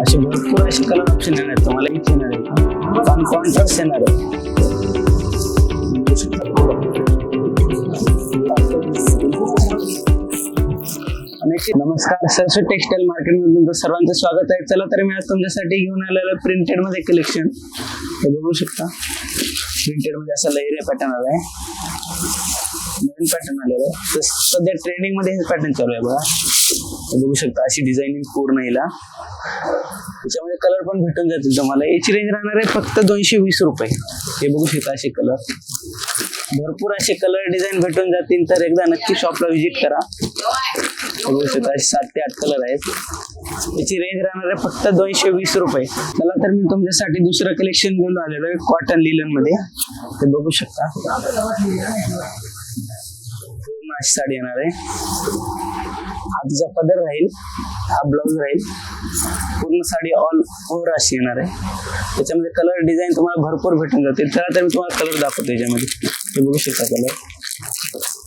असे भरपूर असे कलर ऑप्शन येणार आहेत तुम्हाला इथे येणार आहे पण कॉन्ट्रास्ट येणार आहे नमस्कार। सरस्वत टेक्सटाईल मार्केट तुमचं सर्वांचं स्वागत आहे। चला तर मी आज तुमच्यासाठी घेऊन आलेलं प्रिंटेड मध्ये कलेक्शन हे बघू शकता प्रिंटेड मध्ये असा लहरी पॅटर्न आलाय. नवीन पॅटर्न आलेला आहे. तर सध्या ट्रेंडिंगमध्ये हे पॅटर्न चालू आहे बघा. बघू शकता अशी डिझाईनिंग पूर्ण येईल त्याच्यामध्ये कलर पण भेटून जातील तुम्हाला. याची रेंज राहणार आहे फक्त दोनशे वीस रुपये. हे बघू शकता असे कलर भरपूर असे कलर डिझाईन भेटून जातील तर एकदा नक्की शॉपला व्हिजिट करा. बघू शकता असे सात ते आठ कलर आहेत. याची रेंज राहणार आहे फक्त दोनशे वीस रुपये. चला तर मी तुमच्यासाठी दुसरं कलेक्शन घेऊन आलेलो आहे कॉटन लिलनमध्ये. ते बघू शकता. अशी साडी येणार आहे. हा तिचा पदर राहील हा ब्लाऊज राहील. पूर्ण साडी ऑल ओव्हर अशी येणार आहे. त्याच्यामध्ये कलर डिझाईन तुम्हाला भरपूर भेटून जातील त्याला तर मी तुम्हाला कलर दाखवतो याच्यामध्ये. हे बघू शकता कलर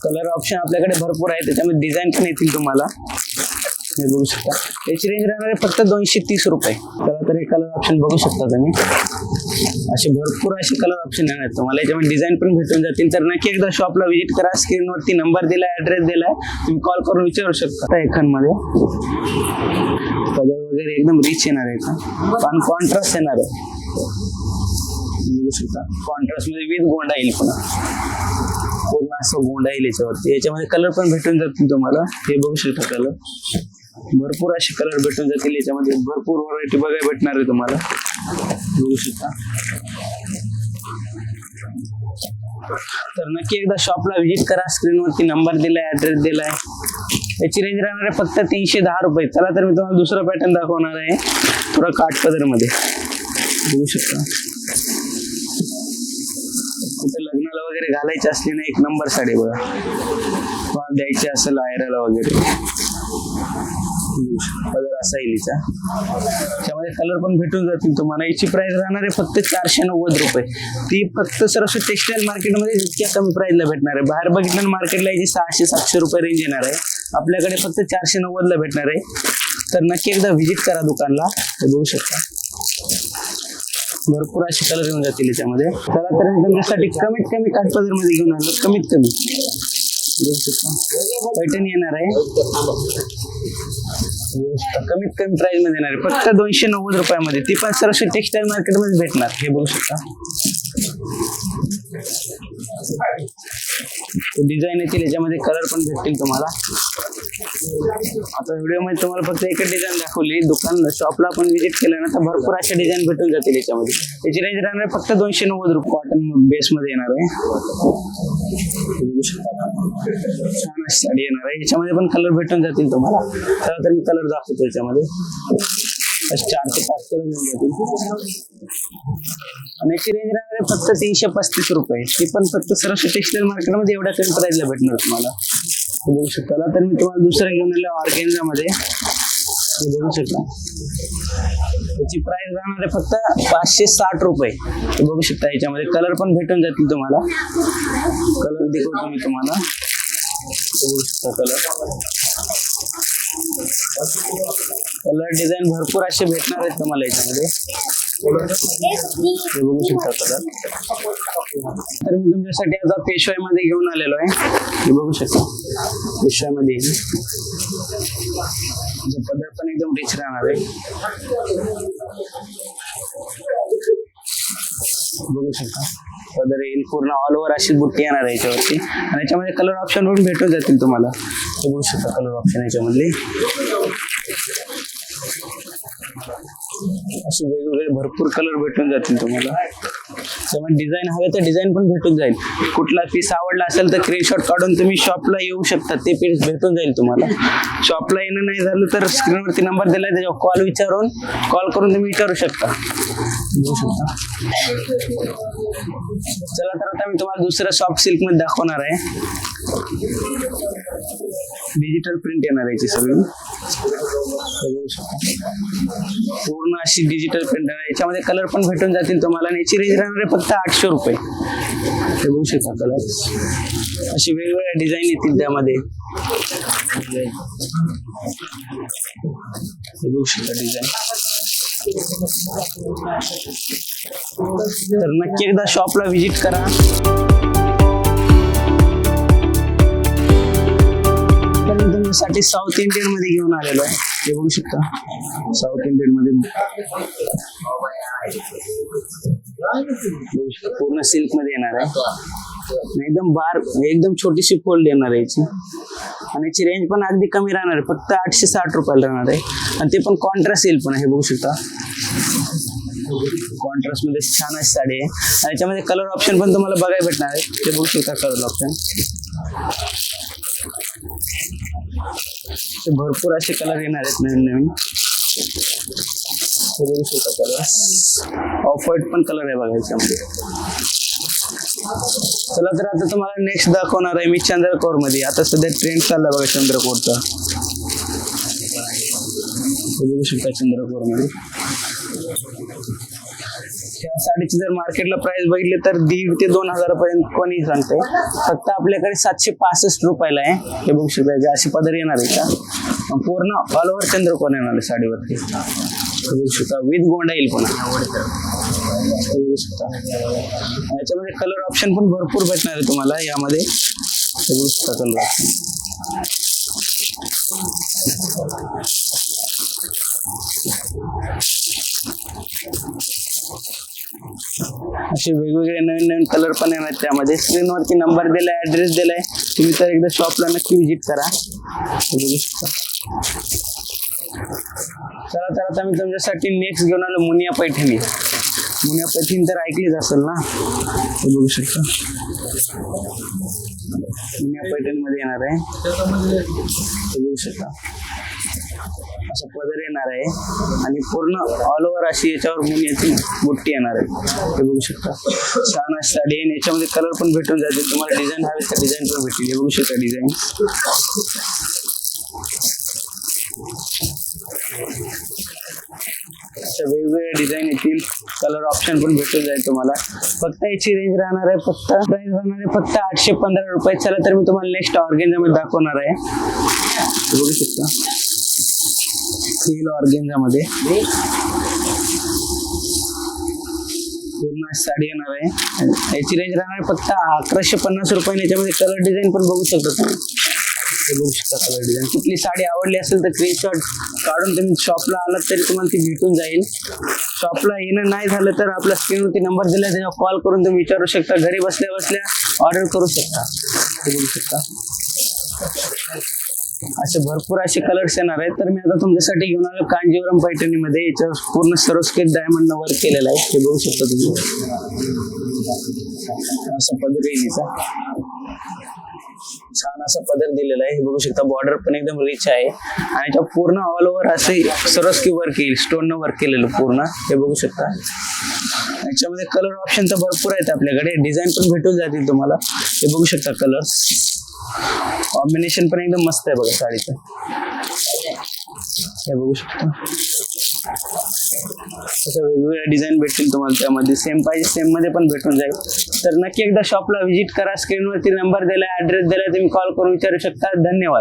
कलर ऑप्शन आपल्याकडे भरपूर आहे. त्याच्यामध्ये डिझाईन पण येतील तुम्हाला. तुम्ही बघू शकता. याची रेंज राहणार आहे फक्त दोनशे तीस रुपये. त्याला तर कलर ऑप्शन बघू शकता तुम्ही. असे भरपूर असे कलर ऑप्शन येणार आहेत. तुम्हाला याच्यामध्ये डिझाईन पण भेटून जातील. तर नक्की एकदा शॉपला व्हिजिट करा. स्क्रीनवरती नंबर दिलाय ऍड्रेस दिलाय तुम्ही कॉल करून विचारू शकता. एखादमध्ये कलर वगैरे एकदम रिच येणार आहे का? पण कॉन्ट्रास्ट येणार आहे. बघू शकता. कॉन्ट्रास्टमध्ये विथ गोंडा येईल पुन्हा. पूर्ण असं गोंडा येईल याच्यावरती. याच्यामध्ये कलर पण भेटून जातील तुम्हाला. हे बघू शकता कलर भरपूर असे कलर भेटून जातील याच्यामध्ये. भरपूर व्हरायटी बघायला भेटणार आहे तुम्हाला. बघू शकता. तर नक्की एकदा शॉपला व्हिजिट करा. स्क्रीनवरती नंबर दिलाय ऍड्रेस दिलाय. याची रेंज राहणार आहे फक्त तीनशे दहा रुपये. चला तर मी तुम्हाला दुसरा पॅटर्न दाखवणार आहे. थोडा काठ पदरमध्ये बघू शकता. कुठे लग्नाला वगैरे घालायची असली ना एक नंबर साडी बघा. द्यायची असेल आयराला वगैरे. कलर असा त्यामध्ये कलर पण भेटून जातील तुम्हाला. याची प्राइस राहणार आहे फक्त चारशे नव्वद रुपये. ती फक्त सर असं टेक्सटाईल मार्केटमध्ये इतक्या कमी प्राइसला भेटणार आहे. बाहेर बघितलं मार्केटला याची सहाशे सातशे रुपये रेंज येणार आहे. आपल्याकडे फक्त चारशे नव्वदला भेटणार आहे. तर नक्की एकदा व्हिजिट करा दुकानला. हे बघू शकता. भरपूर असे कलर येऊन जातील याच्यामध्ये. चला तर तुमच्यासाठी कमीत कमी काठपदरमध्ये घेऊन आलो. कमीत कमी. पैठण येणार आहे. कमीत कमी प्राइसमध्ये येणार आहे. फक्त दोनशे नव्वद रुपयामध्ये. ती पण सरस्वती टेक्सटाईल मार्केटमध्ये भेटणार. हे बघू शकता. डिझाईन येतील याच्यामध्ये कलर पण भेटतील तुम्हाला. आता व्हिडिओमध्ये तुम्हाला फक्त एकच डिझाईन दाखवली दुकान शॉपला आपण व्हिजिट केलं ना तर भरपूर अशा डिझाईन भेटून जातील याच्यामध्ये. याची रेंज राहणार फक्त दोनशे नव्वद रुपये कॉटन बेसमध्ये येणार आहे. छान साडी येणार आहे. याच्यामध्ये पण कलर भेटून जातील तुम्हाला. चला तर मी कलर दाखवतो याच्यामध्ये. चार ते पाच आणि याची रेंज राहणार आहे फक्त तीनशे पस्तीस रुपये. ती पण फक्त सर्व टेक्सटाईल मार्केटमध्ये एवढ्या कमी प्राईजला भेटणार तुम्हाला. बघू शकता. तर मी तुम्हाला दुसरं घेऊन आलो ऑर्गेन्झा मध्ये. बघू शकता. याची प्राइस राहणार आहे फक्त पाचशे साठ रुपये. बघू शकता याच्यामध्ये. कलर पण भेटून जातील तुम्हाला. कलर दाखवतो मी तुम्हाला. बघू शकता कलर कलर डिझाईन भरपूर असे भेटणार आहेत तुम्हाला याच्यामध्ये. हे बघू शकता कलर तर मी तुमच्यासाठी आता पेशवाईमध्ये घेऊन आलेलो आहे. हे बघू शकता. पेशवाईमध्ये पदार्थ पण एकदम रिच राहणार आहे. बघू शकता. पदर येईल पूर्ण ऑल ओव्हर अशीच बुट्टी येणार आहे याच्यावरती. आणि याच्यामध्ये कलर ऑप्शन पण भेटून जातील तुम्हाला. हे बघू शकता कलर ऑप्शन याच्यामधले. असे वेगवेगळे भरपूर कलर भेटून जातील तुम्हाला. त्यामुळे डिझाईन हवे तर डिझाईन पण भेटून जाईल. कुठला पीस आवडला असेल तर स्क्रीनशॉट काढून तुम्ही शॉपला येऊ शकता. ते पीस भेटून जाईल तुम्हाला. शॉपला येणं नाही झालं तर स्क्रीनवरती नंबर दिलाय त्याच्यावर कॉल विचारून कॉल करून तुम्ही विचारू शकता. चला तर आता मी तुम्हाला दुसऱ्या सॉफ्ट सिल्कमध्ये दाखवणार आहे. डिजिटल प्रिंट येणार आहे सगळी. बघू शकता. पूर्ण अशी डिजिटल प्रिंट आहे. याच्यामध्ये कलर पण भेटून जातील तुम्हाला. आणि याची रेंज राहणार आहे फक्त आठशे रुपये. हे बघू शकता कलर अशी वेगवेगळ्या डिझाईन येतील त्यामध्ये. बघू शकता डिझाईन तर नक्की एकदा शॉपला व्हिजिट करा. तुमच्यासाठी साऊथ इंडियनमध्ये घेऊन आलेलो आहे. हे बघू शकता. साऊथ इंडियनमध्ये. पूर्ण सिल्कमध्ये येणार आहे. एकदम बार एकदम छोटीशी फोल्ड येणार आहे याची. आणि याची रेंज पण अगदी कमी राहणार आहे. फक्त आठशे साठ रुपयाला राहणार आहे. आणि ते पण कॉन्ट्रास्ट येईल पण हे बघू शकता. कॉन्ट्रास्टमध्ये छान अशी साडी आहे. आणि याच्यामध्ये कलर ऑप्शन पण तुम्हाला बघायला भेटणार आहे. ते बघू शकता कलर ऑप्शन भरपूर असे कलर येणार आहेत नवीन नवीन. हे बघू शकता कलर ऑफ व्हाईट पण कलर आहे बघा याच्यामध्ये. चला तर आता तुम्हाला नेक्स्ट दाखवणार आहे मी चंद्रकोरमध्ये आता सध्या ट्रेंड चालला बघा चंद्रकोरचा. बघू शकता चंद्रकोरमध्ये साडीची जर मार्केटला प्राइस बघितली तर दीड ते दोन हजारापर्यंत कोणी सांगते फक्त आपल्याकडे सातशे पासष्ट रुपयाला आहे. हे बघू शकता अशी असे पदर येणार आहे का? पूर्ण ऑल ओव्हर चंद्रकोर येणार आहे साडीवरती? बघू शकता विथ गोंडा येईल कोण बघू शकता. याच्यामध्ये कलर ऑप्शन पण भरपूर भेटणार आहे तुम्हाला यामध्ये. बघू शकता कलर ऑप्शन असे वेगवेगळे नवीन नवीन कलर पण येणार त्यामध्ये. स्क्रीनवरती नंबर दिलाय ऍड्रेस दिलाय. तुम्ही तर एकदा शॉपला नक्की व्हिजिट करा. बघू शकता चला तर आता मी तुमच्यासाठी नेक्स्ट घेऊन आलो मुनिया पैठणी. मुनिया पैठणी तर ऐकलीच असेल ना? बघू शकता. मुनिया पैठणी मध्ये येणार आहे. बघू शकता. असं पदर येणार आहे. आणि पूर्ण ऑल ओव्हर अशी याच्यावर मुनियाची बुट्टी येणार आहे. हे बघू शकता. छान अशी साडी आहे आणि याच्यामध्ये कलर पण भेटून जातील. तुम्हाला डिझाईन हवे तर डिझाईन पण भेटेल. हे बघू शकता डिझाईन अशा वेगवेगळे डिझाईन येतील. कलर ऑप्शन पण भेटून जाईल तुम्हाला. फक्त याची रेंज राहणार आहे फक्त प्राइस राहणार आहे फक्त आठशे पंधरा रुपये. चला तर मी तुम्हाला नेक्स्ट ऑर्गेन्झा दाखवणार आहे. बघू शकता. फील ऑर्गेन्झा मध्ये पूर्ण साडी येणार आहे. याची रेंज राहणार फक्त अकराशे पन्नास रुपये याच्यामध्ये कलर डिझाईन पण बघू शकता तुम्ही. हे बघू शकता कलर डिझाईन कुठली साडी आवडली असेल तर स्क्रीनशॉट काढून तुम्ही शॉपला आलात तरी तुम्हाला ती भेटून जाईल. शॉपला येणं नाही झालं तर आपल्या स्क्रीनवरती नंबर दिला त्याच्यावर कॉल करून तुम्ही विचारू शकता. घरी बसल्या बसल्या ऑर्डर करू शकता. बघू शकता. असे भरपूर असे कलर्स येणार आहेत. तर मी आता तुमच्यासाठी घेऊन आलो कांजीवरम पैठणीमध्ये. याच्यावर पूर्ण सर्वस्केट डायमंड वर्क केलेलं आहे. हे बघू शकता तुम्ही. असं पदर येईल छान असं पदर दिलेला आहे. हे बघू शकता बॉर्डर पण एकदम रिच आहे. आणि याच्या पूर्ण ऑल ओव्हर असे सरस्की वर्क येईल. स्टोन वर्क केलेलं पूर्ण. हे बघू शकता. याच्यामध्ये कलर ऑप्शन तर भरपूर आहेत आपल्याकडे. डिझाईन पण भेटून जातील तुम्हाला. हे बघू शकता कलर कॉम्बिनेशन पण एकदम मस्त आहे बघा साडीचं. हे बघू शकता. तसं वेगवेगळ्या डिझाईन भेटतील तुम्हाला त्यामध्ये. सेम पाहिजे सेममध्ये पण भेटून जाईल. तर नक्की एकदा शॉपला व्हिजिट करा. स्क्रीनवरती नंबर दिला ऍड्रेस दिला तुम्ही कॉल करून विचारू शकता. धन्यवाद.